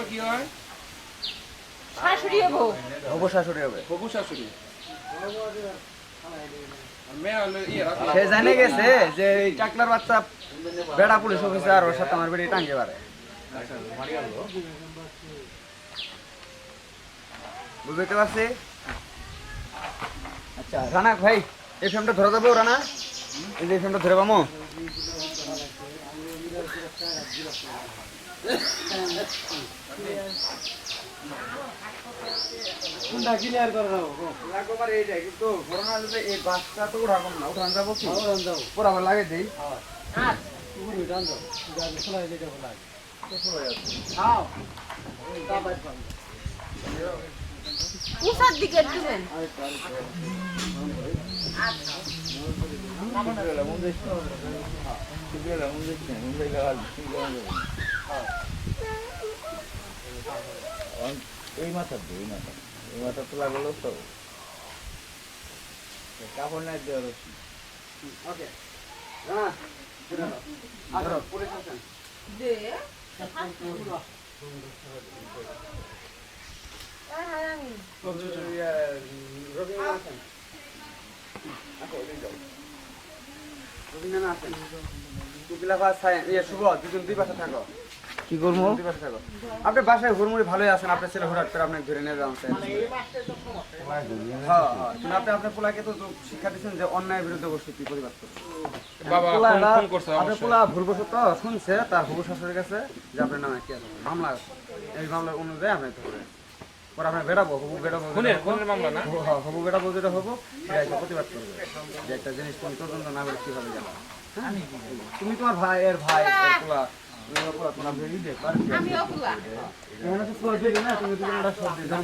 আবার কি হয়? শাশুড়ি হব হবু শাশুড়ি হবে হবু শাশুড়ি। ইয়ে সে জানে গেছে যে এই টাকলার বাচ্চা বেড়া পুলিশ অফিসার ওর সাথে আমার বেড়ে টাঙ্গে পারে বুঝতে পারছি? আচ্ছা রানা ভাই এই ফ্রেমটা ধরে দেবো রানা। এই যে এই ফ্রেমটা ধরে পামো কোনটা ক্লিয়ার করে দাও একবার এইটাই কিন্তু ঘটনা হচ্ছে এই বাসটা তো উঠাবো না উঠান যাব কি দাও পর আবার লাগে দেই পুরো ডান দাও গাড়ি খোলা দিতে খোলা খাও উষার দিকে দিবেন এই মাথা তো এই মাথা এই মাথা তোলা গেল তো কাপড় নাই দেওয়ার ওকে আচ্ছা পুলিশ আছেন দে আছেন কি করব দুই পাশে থাকো আপনি বাসায় হুড়মুড়ি ভালোই আছেন আপনার ছেলে হুড়াট করে আপনাকে ধরে নিয়ে যাওয়া হ্যাঁ আপনি আপনার পোলাকে তো তো শিক্ষা দিচ্ছেন যে বিরুদ্ধে করছে আপনার পোলা ভুলবশত শুনছে তার হবু শাশুড়ির কাছে যে আপনার নামে কি আছে মামলা। এই মামলার অনুযায়ী আপনি পরে আপনার বেড়াবো হবু বেড়াবো খুনের খুনের মামলা না? হবু- হ্যাঁ, বেড়াবো যেটা হব সেটা এসে প্রতিবাদ করবে। যে একটা জিনিস তুমি তদন্ত না করে কীভাবে জানো হ্যাঁ? তুমি তোমার ভাই এর ভাই তুমি দিতে পারবে? আমি অকুলা এখানে তো